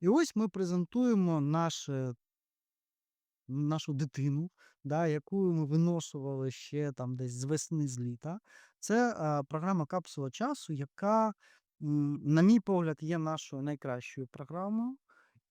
І ось ми презентуємо наше нашу дитину, да, яку ми виношували ще там десь з весни, з літа. Це, а, програма "Капсула часу", яка, на мій погляд, є нашою найкращою програмою.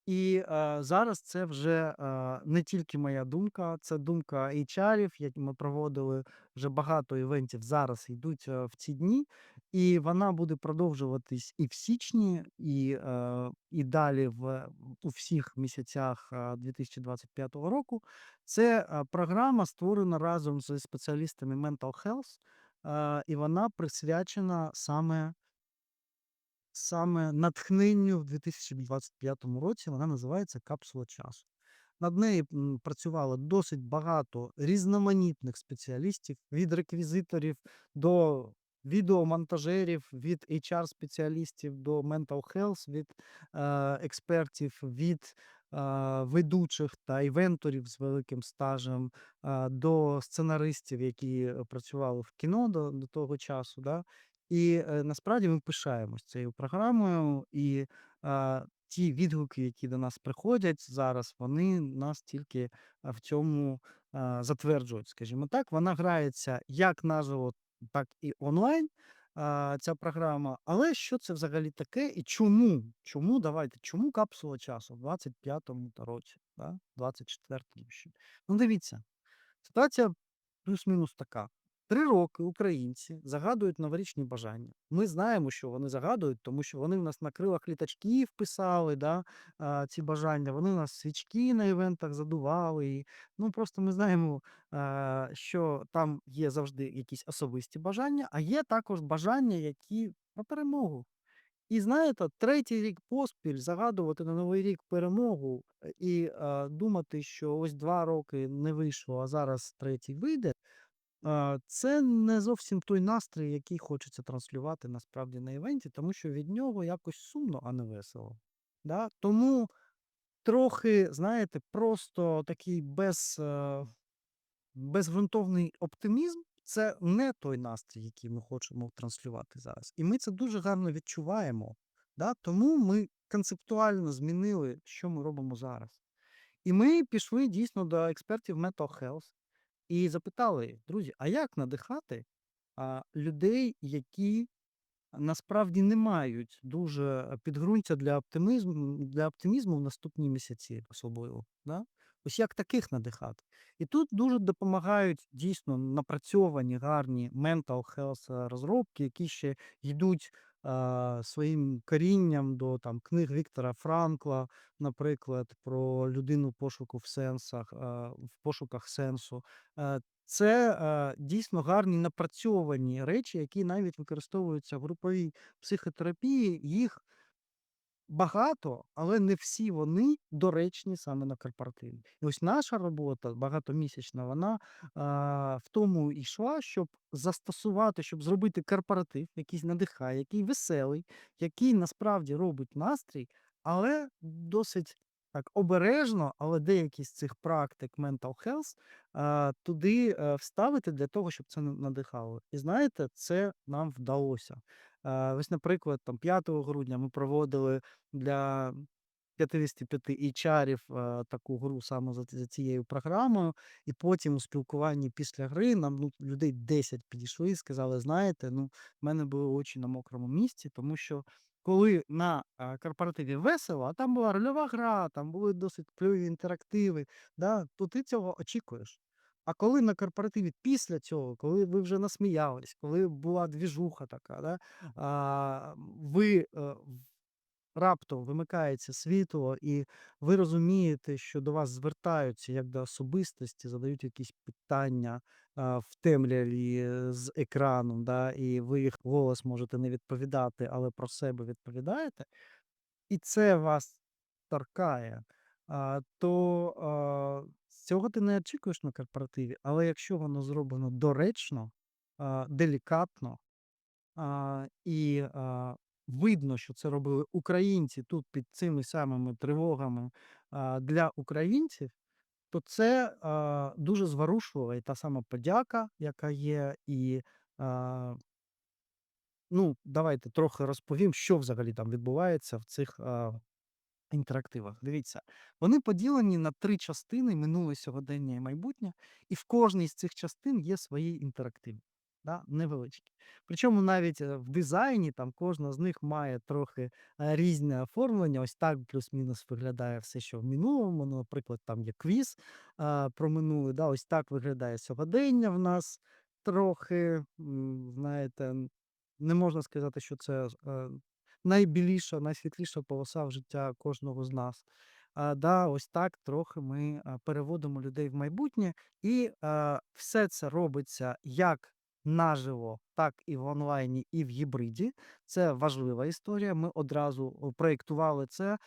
І, е, зараз це вже, е, не тільки моя думка, це думка HR-ів, які ми проводили вже багато івентів зараз йдуть, е, в ці дні, і вона буде продовжуватись і в січні, і, е, і далі в у всіх місяцях, е, 2025 року. Це, е, програма створена разом зі спеціалістами Mental Health, е, і вона присвячена саме Саме натхненню в 2025 році вона називається "Капсула часу". Над нею, працювало досить багато різноманітних спеціалістів, від реквізиторів до відеомонтажерів, від HR-спеціалістів до mental health, від, експертів, від, е, ведучих та івенторів з великим стажем, е, до сценаристів, які, працювали в кіно до до того часу, да. І, е, насправді ми пишаємось цією програмою, і, а, ті відгуки, які до нас приходять зараз, вони нас тільки, в цьому, а, затверджують, скажімо так. Вона грається як наживо, так і онлайн, ця програма. Але що це взагалі таке і чому? Чому, давайте, чому "Капсула часу" в 25-му та році, да, 24-му ще? Ну, дивіться, ситуація плюс-мінус така. 3 роки українці загадують новорічні бажання. Ми знаємо, що вони загадують, тому що вони в нас на крилах літачків писали, да, ці бажання. Вони у нас свічки на івентах задували. І, ну, просто ми знаємо, що там є завжди якісь особисті бажання, а є також бажання, які про перемогу. І знаєте, третій рік поспіль загадувати на Новий рік перемогу, е, і, думати, що ось 2 роки не вийшло, а зараз третій вийде. Це не зовсім той настрій, який хочеться транслювати насправді на івенті, тому що від нього якось сумно, а не весело. Да? Тому трохи, знаєте, просто такий без, е, безґрунтовний оптимізм це не той настрій, який ми хочемо транслювати зараз. І ми це дуже гарно відчуваємо. Да? Тому ми концептуально змінили, що ми робимо зараз. І ми пішли дійсно до експертів Mental Health і запитали: "Друзі, а як надихати, а, людей, які насправді не мають дуже, підґрунтя для оптимізму для оптимізму в наступні місяці особливо, да? Ось як таких надихати?" І тут дуже допомагають дійсно напрацьовані гарні health, е, розробки, які ще йдуть, своїм корінням до там книг Віктора Франкла, наприклад, про людину пошуку в сенсах, в пошуках сенсу. Е, це, е, дійсно гарні напрацьовані речі, які навіть використовуються в груповій психотерапії. Їх багато, але не всі вони доречні саме на корпоративі. І ось наша робота багатомісячна, вона, а, в тому і йшла, щоб застосувати, щоб зробити корпоратив, якийсь надихає, який веселий, який насправді робить настрій, але досить так обережно, але деякі з цих практик mental health, а, туди, е, вставити для того, щоб це на надихало. І знаєте, це нам вдалося. Е, ось, наприклад, там 5 грудня ми проводили для 55 HR-ів, е, таку гру саме за за цією програмою. І потім у спілкуванні після гри нам, ну, людей 10 підійшли і сказали: "Знаєте, ну, в мене були очі на мокрому місці", тому що коли на, корпоративі весело, а там була рольова гра, там були досить кльові інтерактиви, да, то ти цього очікуєш. А коли на корпоративі після цього, коли ви вже насміялись, коли була двіжуха така, да, а, ви, е, раптом вимикається світло, і ви розумієте, що до вас звертаються як до особистості, задають якісь питання, а, в темряві, е, з екрану, да, і ви їх вголос можете не відповідати, але про себе відповідаєте, і це вас торкає, а, то, а, цього ти не очікуєш на корпоративі. Але якщо воно зроблено доречно, делікатно, і, видно, що це робили українці тут під цими самими тривогами, для українців, то це, дуже зворушливо. І та сама подяка, яка є, і, Ну, давайте трохи розповім, що взагалі там відбувається в цих, інтерактивах. Дивіться, вони поділені на 3 частини: минуле, сьогодення і майбутнє. І в кожній з цих частин є свої інтерактиви, да, невеличкі. Причому навіть, е, в дизайні там кожна з них має трохи, е, різне оформлення. Ось так плюс-мінус виглядає все, що в минулому. Ну, наприклад, там є квіз, а, про минуле, да, ось так виглядає сьогодення в нас. Трохи, знаєте, не можна сказати, що це, е, найбіліша, найсвітліша полоса в життя кожного з нас. А, да, ось так трохи ми, переводимо людей в майбутнє, і, а, все це робиться як наживо, так і в онлайні, і в гібриді. Це важлива історія. Ми одразу, проєктували це,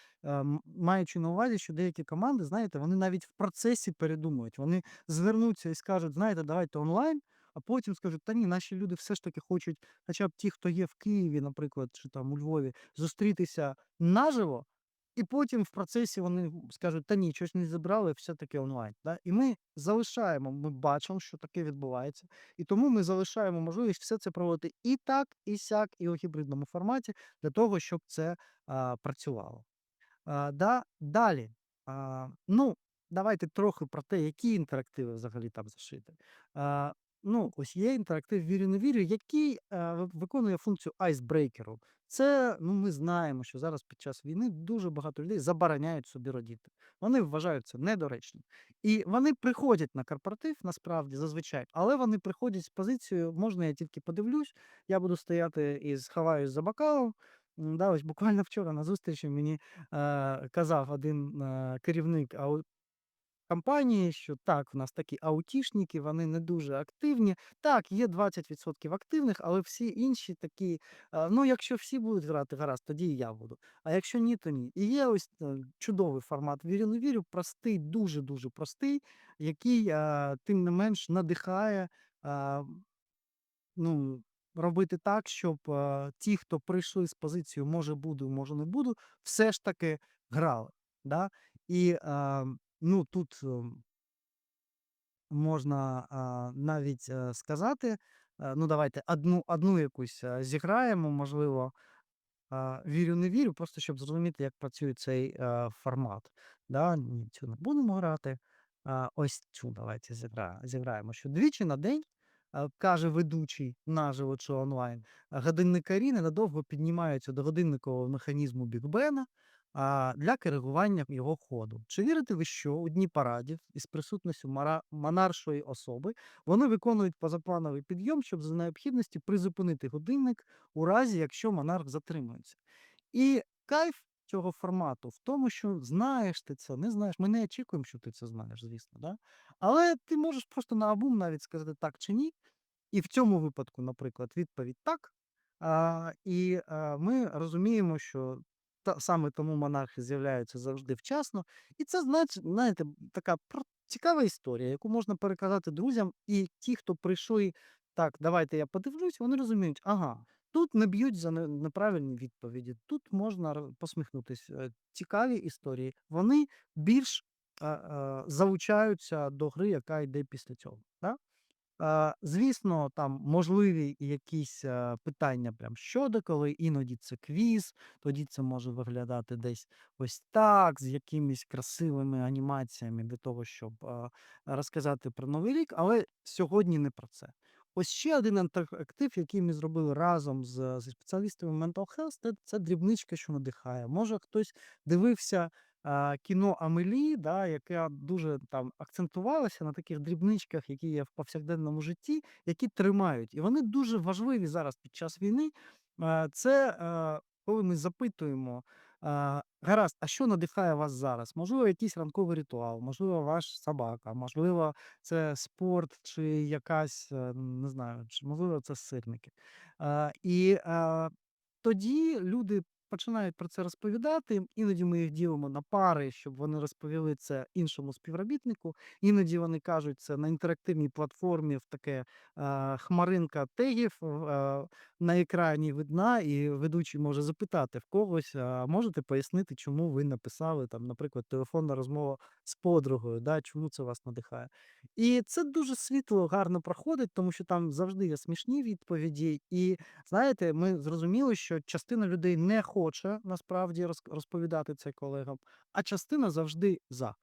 маючи на увазі, що деякі команди, знаєте, вони навіть в процесі передумують. Вони звернуться і скажуть: "Знаєте, давайте онлайн", а потім скажуть: "Та ні, наші люди все ж таки хочуть, хоча б ті, хто є в Києві, наприклад, чи там у Львові, зустрітися наживо". І потім в процесі вони скажуть: "Та ні, чогось не зібрали, все-таки онлайн". Да? І ми залишаємо, ми бачимо, що таке відбувається, і тому ми залишаємо можливість все це проводити і так, і сяк, і у гібридному форматі для того, щоб це, а, працювало. А, да, далі, а, ну, давайте трохи про те, які інтерактиви взагалі там зашиті. А, ну, ось є інтерактив "Вірю, не вірю", який, е, виконує функцію айсбрейкеру. Це, ну, ми знаємо, що зараз під час війни дуже багато людей забороняють собі радіти. Вони вважають це недоречним. І вони приходять на корпоратив насправді зазвичай, але вони приходять з позицією: "Можна я тільки подивлюсь, я буду стояти і сховаюсь за бокалом". Да, ось буквально вчора на зустрічі мені, е, казав один, е, керівник компанії, що так, в нас такі аутішники, вони не дуже активні. Так, є 20% активних, але всі інші такі, е, ну, якщо всі будуть грати, гаразд, тоді і я буду. А якщо ні, то ні. І є ось, е, чудовий формат "Вірю, не вірю", простий, дуже-дуже простий, який, тим не менш надихає, ну, робити так, щоб, а, ті, хто прийшли з позицією "може буду, може не буду", все ж таки грали, да. І, ну, тут, можна, навіть, е, сказати, е, ну, давайте одну одну якусь, е, зіграємо, можливо, "Вірю, не вірю", просто щоб зрозуміти, як працює цей, е, формат. Да, ні, цю не будемо грати. Ось цю давайте зігра зіграємо, що двічі на день, е, каже ведучий наживо чи онлайн, годинникарі ненадовго піднімаються до годинникового механізму Біг Бена, для коригування його ходу. Чи вірите ви, що у дні парадів із присутністю монаршої особи вони виконують позаплановий підйом, щоб за необхідності призупинити годинник у разі, якщо монарх затримується? І кайф цього формату в тому, що знаєш ти це, не знаєш, ми не очікуємо, що ти це знаєш, звісно, да, але ти можеш просто на наобум навіть сказати так чи ні. І в цьому випадку, наприклад, відповідь "так", а, і, а, ми розуміємо, що та саме тому монархи з'являються завжди вчасно. І це, знач знаєте, така цікава історія, яку можна переказати друзям. І ті, хто прийшли: "Так, давайте я подивлюсь", вони розуміють: ага, тут не б'ють за неправильні відповіді, тут можна р посміхнутись. Е, цікаві історії, вони більш, а, а, залучаються до гри, яка йде після цього, звісно, там можливі якісь, питання прям щодо, коли іноді це квіз, тоді це може виглядати десь ось так, з якимись красивими анімаціями для того, щоб, розказати про Новий рік, але сьогодні не про це. Ось ще один інтерактив, який ми зробили разом з зі спеціалістами Mental Health, це це "Дрібничка, що надихає". Може, хтось дивився, кіно "Амелі", да, яке дуже там акцентувалося на таких дрібничках, які є в повсякденному житті, які тримають. І вони дуже важливі зараз під час війни. Це, коли ми запитуємо, гаразд, а що надихає вас зараз? Можливо, якийсь ранковий ритуал, можливо, ваш собака, можливо, це спорт чи якась, е, не знаю, чи можливо, це сирники. І, тоді люди починають про це розповідати. Іноді ми їх ділимо на пари, щоб вони розповіли це іншому співробітнику. Іноді вони кажуть це на інтерактивній платформі в таке, а, хмаринка тегів, а, на екрані видна, і ведучий може запитати в когось: "А можете пояснити, чому ви написали там, наприклад, телефонна розмова з подругою, да, чому це вас надихає?" І це дуже світло, гарно проходить, тому що там завжди є смішні відповіді. І знаєте, ми зрозуміли, що частина людей не хоче насправді роз розповідати це колегам, а частина завжди за.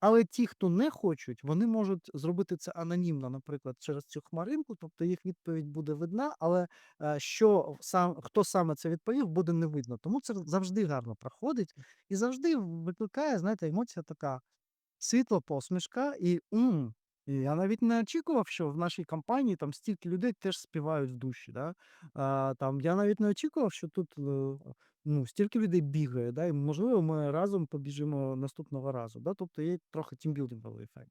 Але ті, хто не хочуть, вони можуть зробити це анонімно, наприклад, через цю хмаринку, тобто їх відповідь буде видна, але, е, що сам хто саме це відповів, буде не видно. Тому це завжди гарно проходить і завжди викликає, знаєте, емоція така світла посмішка і м. І я навіть не очікував, що в нашій компанії там стільки людей теж співають в душі. Да? А, там, я навіть не очікував, що тут е, ну, стільки людей бігає, да? і можливо, ми разом побіжимо наступного разу. Да? Тобто є трохи тімбілдинговий ефект.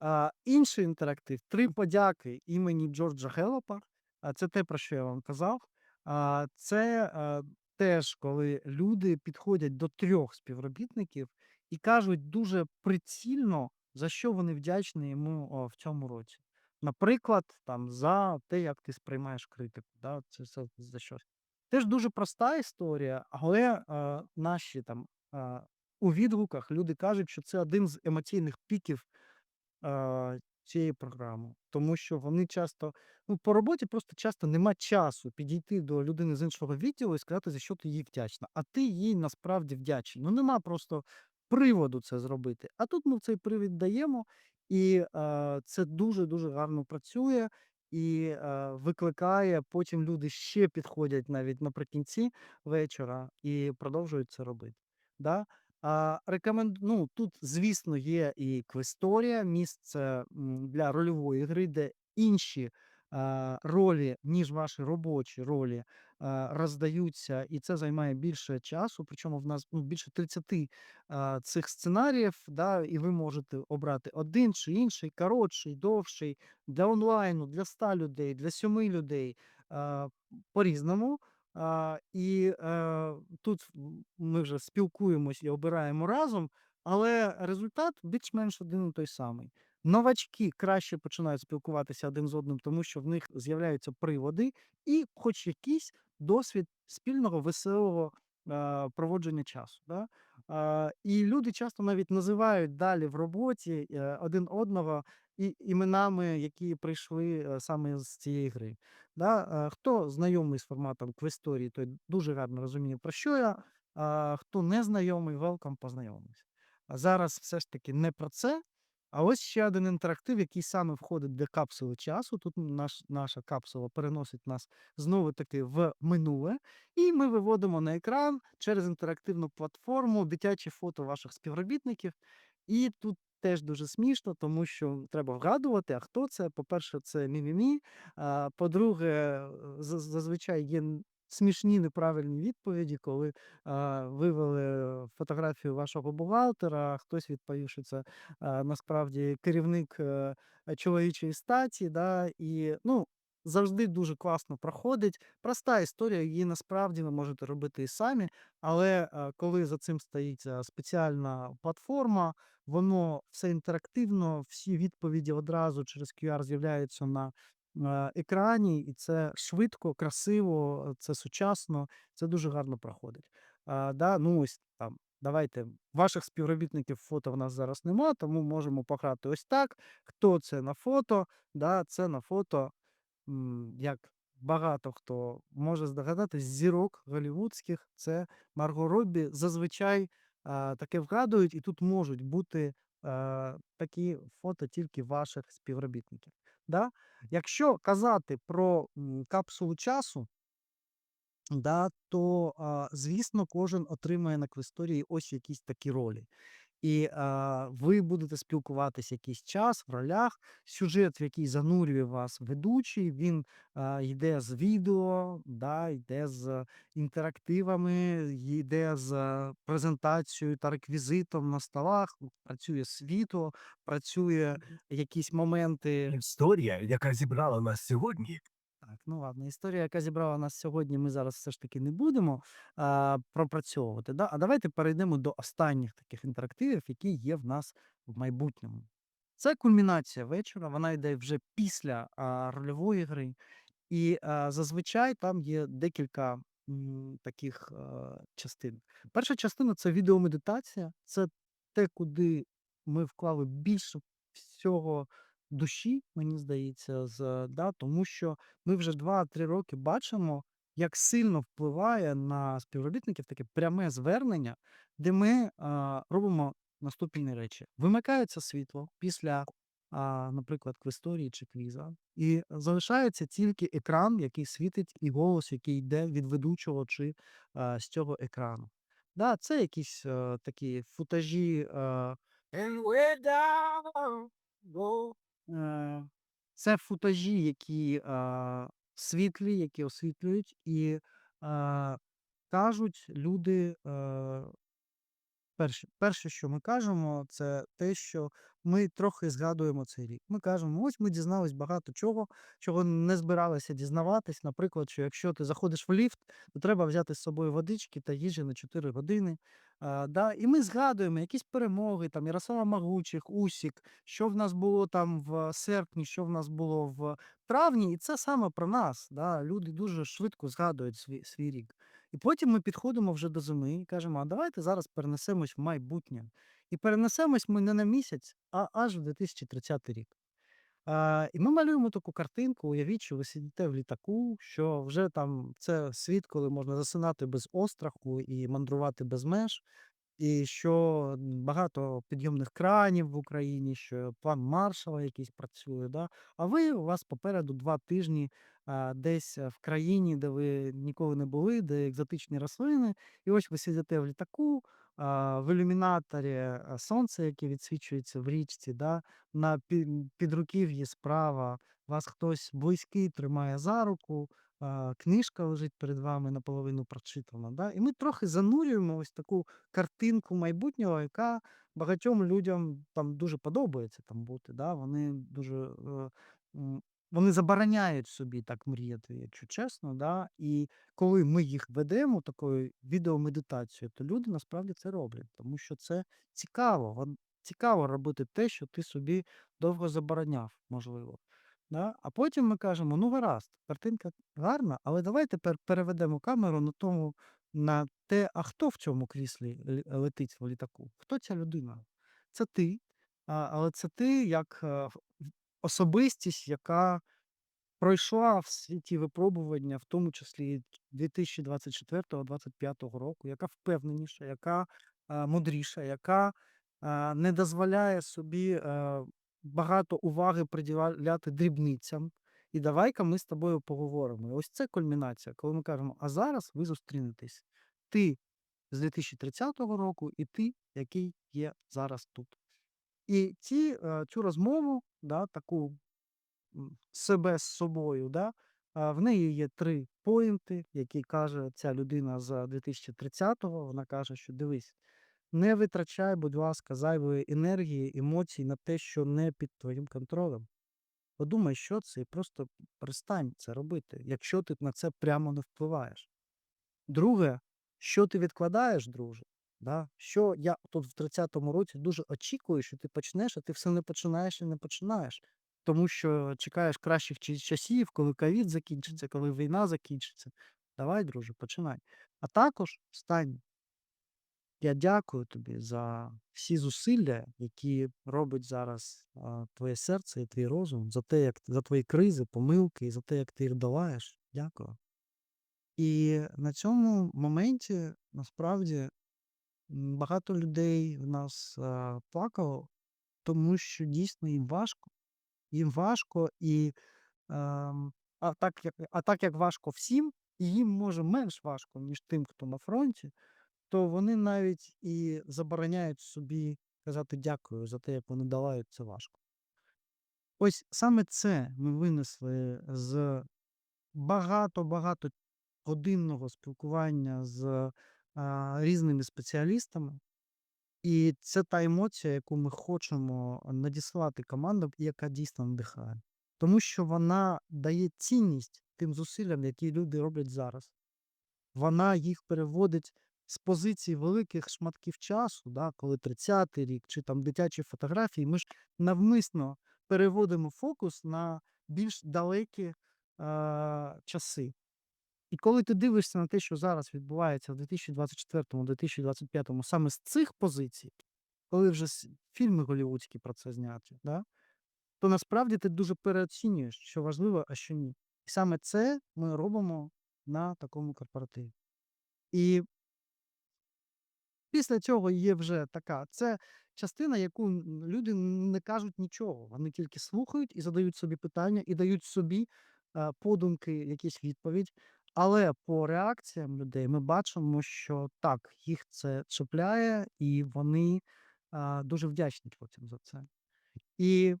А, інший інтерактив три подяки імені Джорджа Геллопа. А це те, про що я вам казав. А, це а, теж коли люди підходять до трьох співробітників і кажуть дуже прицільно, за що вони вдячні йому о, в цьому році. Наприклад, там за те, як ти сприймаєш критику. Да? Це, це за щось. Теж дуже проста історія, але е, наші там е, у відгуках люди кажуть, що це один з емоційних піків а, цієї програми. Тому що вони часто, ну, по роботі просто часто нема часу підійти до людини з іншого відділу і сказати, за що ти їй вдячна. А ти їй насправді вдячний. Ну, нема просто приводу це зробити. А тут ми цей привід даємо, і е, це дуже-дуже гарно працює. І е, викликає, потім люди ще підходять навіть наприкінці вечора і продовжують це робити. Да? А, рекомен... ну, тут, звісно, є і квесторія, місце для рольової гри, де інші а, ролі, ніж ваші робочі ролі, роздаються, і це займає більше часу. Причому в нас ну, більше 30 цих сценаріїв, да, і ви можете обрати один чи інший, коротший, довший, для онлайну, для 100 людей, для 7 людей по-різному. А, і е, тут ми вже спілкуємось і обираємо разом, але результат більш-менш один і той самий. Новачки краще починають спілкуватися один з одним, тому що в них з'являються приводи і хоч якийсь досвід спільного веселого е, проводження часу. Да? А, і люди часто навіть називають далі в роботі е, один одного і іменами, які прийшли е, саме з цієї гри. Да? Е, Хто знайомий з форматом квесторії, той дуже гарно розуміє, про що я. А хто не знайомий, welcome, познайомимось. А зараз все ж таки не про це. А ось ще один інтерактив, який саме входить для капсули часу. Тут наш, наша капсула переносить нас знову таки в минуле, і ми виводимо на екран через інтерактивну платформу дитячі фото ваших співробітників. І тут теж дуже смішно, тому що треба вгадувати, а хто це. По-перше, це мімімі. По-друге, зазвичай є смішні неправильні відповіді, коли вивели фотографію вашого бухгалтера, хтось відповів, що це насправді керівник е, чоловічої статі. Да, і ну, завжди дуже класно проходить. Проста історія, її насправді ви можете робити і самі. Але е, коли за цим стоїть е, спеціальна платформа, воно все інтерактивно, всі відповіді одразу через QR з'являються на е, екрані, і це швидко, красиво, це сучасно, це дуже гарно проходить. Да, ну ось там. Давайте ваших співробітників фото в нас зараз нема, тому можемо пограти ось так. Хто це на фото? Да, це на фото як багато хто може здогадатись, зірок голівудських, це Марго Роббі. Зазвичай а, таке вгадують, і тут можуть бути а, такі фото тільки ваших співробітників. Да? Якщо казати про капсулу часу, да, то, а, звісно, кожен отримає на квесторії ось якісь такі ролі. І а, ви будете спілкуватися якийсь час в ролях. Сюжет, в який занурює вас ведучий, він а, йде з відео, да, йде з інтерактивами, йде з презентацією та реквізитом на столах, працює світло, працює якісь моменти. Історія, яка зібрала нас сьогодні, Так, ну ладно, історія, яка зібрала нас сьогодні, ми зараз все ж таки не будемо а, пропрацьовувати. Да? А давайте перейдемо до останніх таких інтерактивів, які є в нас в майбутньому. Це кульмінація вечора, вона йде вже після а, рольової гри. І а, зазвичай там є декілька м, таких а, частин. Перша частина це відеомедитація, це те, куди ми вклали більше всього душі, мені здається, з, да, тому що ми вже 2-3 роки бачимо, як сильно впливає на співробітників таке пряме звернення, де ми, а, робимо наступні речі: вимикається світло після, а, наприклад, квесторії чи квіза, і залишається тільки екран, який світить, і голос, який йде від ведучого чи, а, з цього екрану. Да, це якісь, е, такі футажі, е And we're down. Е, це футажі, які, світлі, які освітлюють, і, кажуть люди, е перше перше, що ми кажемо, це те, що ми трохи згадуємо цей рік. Ми кажемо: ось ми дізнались багато чого, чого не збиралися дізнаватись. Наприклад, що якщо ти заходиш в ліфт, то треба взяти з собою водички та їжі на 4 години. А, да, і ми згадуємо якісь перемоги, там Ярослава Магучих, Усік, що в нас було там в серпні, що в нас було в травні, і це саме про нас. Да. Люди дуже швидко згадують свій, свій рік. І потім ми підходимо вже до зими і кажемо: а давайте зараз перенесемось в майбутнє. І перенесемось ми не на місяць, а аж в 2030 рік. А, і ми малюємо таку картинку. Уявіть, що ви сидите в літаку, що вже там це світ, коли можна засинати без остраху і мандрувати без меж. І що багато підйомних кранів в Україні, що план Маршала якийсь працює, да? А ви у вас попереду 2 тижні, а, десь, е, в країні, де ви ніколи не були, де екзотичні рослини. І ось ви сидите в літаку, в ілюмінаторі, сонце, яке відсвічується в річці, да? На пі підруків'ї справа вас хтось близький тримає за руку, книжка лежить перед вами наполовину прочитана, да? І ми трохи занурюємо ось таку картинку майбутнього, яка багатьом людям там дуже подобається там бути. Да? Вони дуже е, вони забороняють собі так мріяти, якщо чесно. Да? І коли ми їх ведемо такою відеомедитацією, то люди насправді це роблять, тому що це цікаво. Цікаво робити те, що ти собі довго забороняв, можливо. Да? А потім ми кажемо: ну гаразд, картинка гарна, але давай тепер переведемо камеру на тому, на те, а хто в цьому кріслі летить в літаку? Хто ця людина? Це ти, але це ти як е, особистість, яка пройшла всі ті випробування, в тому числі 2024-2025 року, яка впевненіша, яка е, мудріша, яка е, не дозволяє собі е, багато уваги приділяти дрібницям. І давай-ка ми з тобою поговоримо. І ось це кульмінація, коли ми кажемо, а зараз ви зустрінетесь. Ти з 2030 року і ти, який є зараз тут. І ці, цю розмову, да, таку себе з собою, да, в неї є три поінти, які каже ця людина з 2030-го. Вона каже, що дивись, не витрачай, будь ласка, зайвої енергії, емоцій на те, що не під твоїм контролем. Подумай, що це, і просто перестань це робити, якщо ти на це прямо не впливаєш. Друге, що ти відкладаєш, друже? Да? Що я тут в 30-му році дуже очікую, що ти почнеш, а ти все не починаєш і не починаєш. Тому що чекаєш кращих часів, коли ковід закінчиться, коли війна закінчиться. Давай, друже, починай. А також стань. Я дякую тобі за всі зусилля, які робить зараз а, твоє серце і твій розум, за те, як за твої кризи, помилки, і за те, як ти їх долаєш. Дякую. І на цьому моменті насправді багато людей в нас а, плакало, тому що дійсно їм важко. Їм важко, і ем, а, так, як, а так як важко всім, і їм може менш важко, ніж тим, хто на фронті, то вони навіть і забороняють собі казати дякую за те, як вони долають це важко. Ось саме це ми винесли з багато-багато годинного спілкування з а, різними спеціалістами. І це та емоція, яку ми хочемо надіслати командам, яка дійсно надихає. Тому що вона дає цінність тим зусиллям, які люди роблять зараз. Вона їх переводить з позиції великих шматків часу, да, коли 30-й рік, чи там дитячі фотографії, ми ж навмисно переводимо фокус на більш далекі е, часи. І коли ти дивишся на те, що зараз відбувається в 2024-2025 саме з цих позицій, коли вже фільми голівудські про це зняті, да, то насправді ти дуже переоцінюєш, що важливо, а що ні. І саме це ми робимо на такому корпоративі. І після цього є вже така це частина, яку люди не кажуть нічого. Вони тільки слухають і задають собі питання, і дають собі, подумки якісь відповідь. Але по реакціям людей ми бачимо, що так, їх це чіпляє, і вони, а, дуже вдячні потім за це. І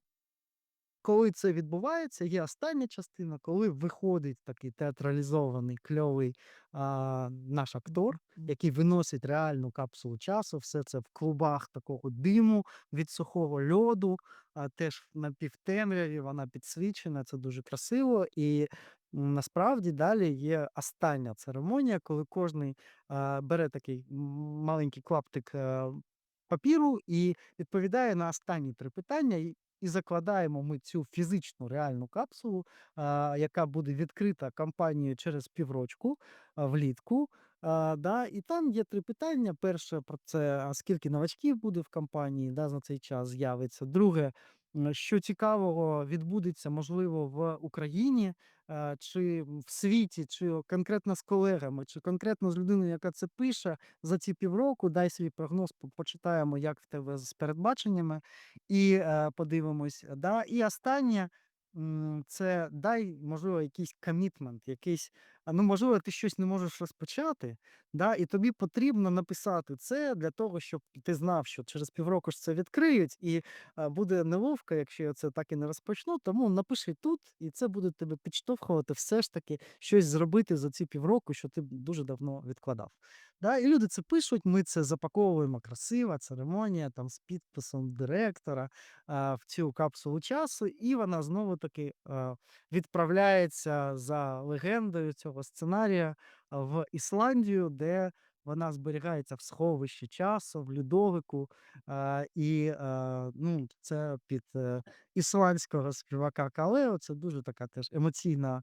коли це відбувається, є остання частина, коли виходить такий театралізований кльовий, а, наш актор, який виносить реальну капсулу часу. Все це в клубах такого диму від сухого льоду, а, теж в напівтемряві, вона підсвічена, це дуже красиво. І, насправді далі є остання церемонія, коли а, бере такий маленький клаптик, е, папіру і відповідає на останні 3 питання. І закладаємо ми цю фізичну реальну капсулу, яка буде відкрита компанією через піврочку, влітку. Да, і там є 3 питання. Перше про це, скільки новачків буде в компанії, да, за цей час з'явиться. Друге, що цікавого відбудеться, можливо, в Україні, чи в світі, чи конкретно з колегами, чи конкретно з людиною, яка це пише за ці півроку. Дай свій прогноз, почитаємо, як в тебе з передбаченнями, і, е, подивимось, да. І останнє, це дай, можливо, якийсь комітмент, якийсь ну, можливо, ти щось не можеш розпочати, да, і тобі потрібно написати це для того, щоб ти знав, що через півроку ж це відкриють, і, буде неловко, якщо я це так і не розпочну. Тому напиши тут, і це буде тебе підштовхувати все ж таки щось зробити за ці півроку, що ти дуже давно відкладав. Да, і люди це пишуть, ми це запаковуємо красиво, церемонія там з підписом директора, а, в цю капсулу часу, і вона знову-таки, а, відправляється за легендою цього сценарія в Ісландію, де вона зберігається в сховищі часу, в льодовику. А, і, ну, це під, е, ісландського співака Калео. Це дуже така теж емоційна,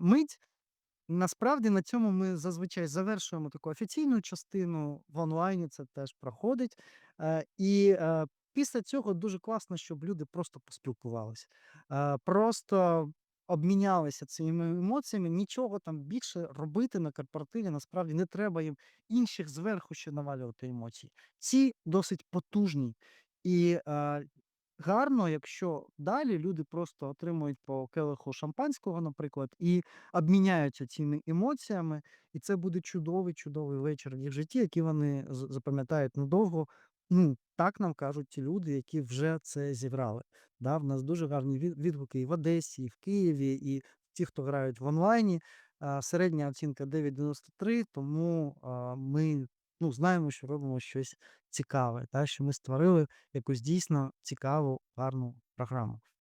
мить. Насправді на цьому ми зазвичай завершуємо таку офіційну частину. В онлайні це теж проходить. І, після цього дуже класно, щоб люди просто поспілкувались, е, просто обмінялися цими емоціями. Нічого там більше робити на корпоративі насправді не треба їм інших зверху ще навалювати емоцій. Ці досить потужні. І, е, гарно, якщо далі люди просто отримують по келиху шампанського, наприклад, і обміняються цими емоціями. І це буде чудовий, чудовий вечір в їх житті, який вони запам'ятають надовго. Ну, так нам кажуть ті люди, які вже це зіграли. Да, в нас дуже гарні від відгуки і в Одесі, і в Києві, і ті, хто грають в онлайні. Середня оцінка 9,93, тому, ми, ну, знаємо, що робимо щось цікаве, та, що ми створили якусь дійсно цікаву, гарну програму.